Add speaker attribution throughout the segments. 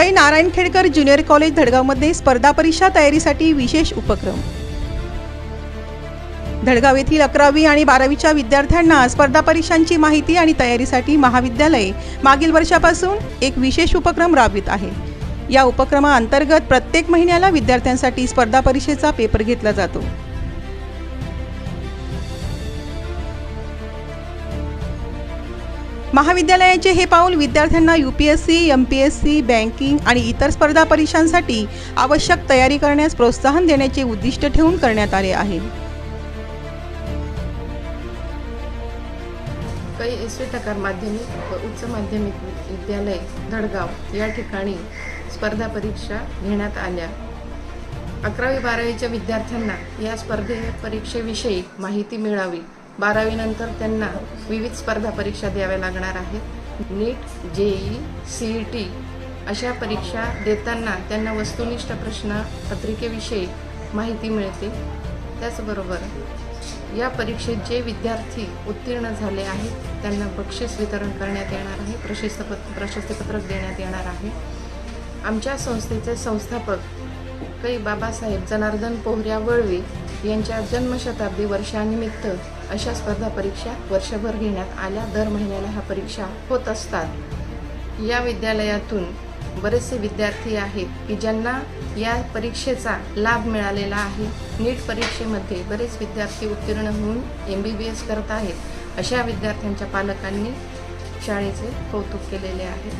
Speaker 1: सकाळी Narayan Khedkar junior college धडगावमध्ये स्पर्धा परीक्षा तयारीसाठी विशेष उपक्रम. धडगाव येथील अकरावी आणि बारावीच्या विद्यार्थ्यांना स्पर्धा परीक्षांची माहिती आणि तयारीसाठी महाविद्यालय मागील वर्षापासून एक विशेष उपक्रम राबवित आहे. या उपक्रमाअंतर्गत प्रत्येक महिन्याला विद्यार्थ्यांसाठी स्पर्धा परीक्षेचा पेपर घेतला जातो. महाविद्यालयाचे हे पाऊल विद्यार्थ्यांना U P S C M P S C banking आणि इतर स्पर्धा परीक्षांसाठी आवश्यक तयारी करण्यास प्रोत्साहन देण्याचे उद्दिष्ट ठेवून करण्यात आले आहे.
Speaker 2: काही एस टकार माध्यमिक व उच्च माध्यमिक विद्यालय धडगाव या ठिकाणी स्पर्धा परीक्षा घेण्यात आल्या. अकरावी बारावीच्या विद्यार्थ्यांना या स्पर्धे परीक्षेविषयी माहिती मिळावी. बारावीनंतर त्यांना विविध स्पर्धा परीक्षा द्याव्या लागणार आहेत. NEET JEE C E T अशा परीक्षा देताना त्यांना वस्तुनिष्ठ प्रश्न पत्रिकेविषयी माहिती मिळते. त्याचबरोबर या परीक्षेत जे विद्यार्थी उत्तीर्ण झाले आहेत त्यांना बक्षीस वितरण करण्यात येणार आहे प्रशस्तपत्र प्रशस्तीपत्रक देण्यात येणार आहे. आमच्या संस्थेचे संस्थापक कै बाबासाहेब जनार्दन पोहऱ्या वळवी यांच्या जन्मशताब्दी वर्षानिमित्त अशा स्पर्धा परीक्षा वर्षभर घेण्यात आल्या. दर महिन्याला ह्या परीक्षा होत असतात. या विद्यालयातून बरेचसे विद्यार्थी आहेत की ज्यांना या परीक्षेचा लाभ मिळालेला आहे. नीट परीक्षेमध्ये बरेच विद्यार्थी उत्तीर्ण होऊन एम बी बी एस करत आहेत. अशा विद्यार्थ्यांच्या पालकांनी शाळेचे कौतुक केलेले आहे.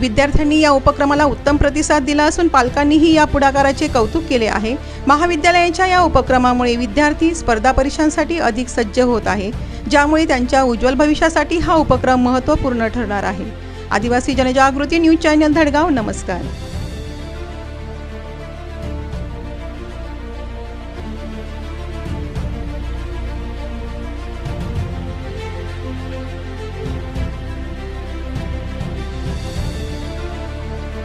Speaker 1: विद्यार्थ्यांनी या उपक्रमाला उत्तम प्रतिसाद दिला असून पालकांनीही या पुढाकाराचे कौतुक केले आहे. महाविद्यालयाच्या या उपक्रमामुळे विद्यार्थी स्पर्धा परीक्षांसाठी अधिक सज्ज होत आहे ज्यामुळे त्यांच्या उज्ज्वल भविष्यासाठी हा उपक्रम महत्त्वपूर्ण ठरणार आहे. आदिवासी जनजागृती न्यूज चॅनल धडगाव नमस्कार.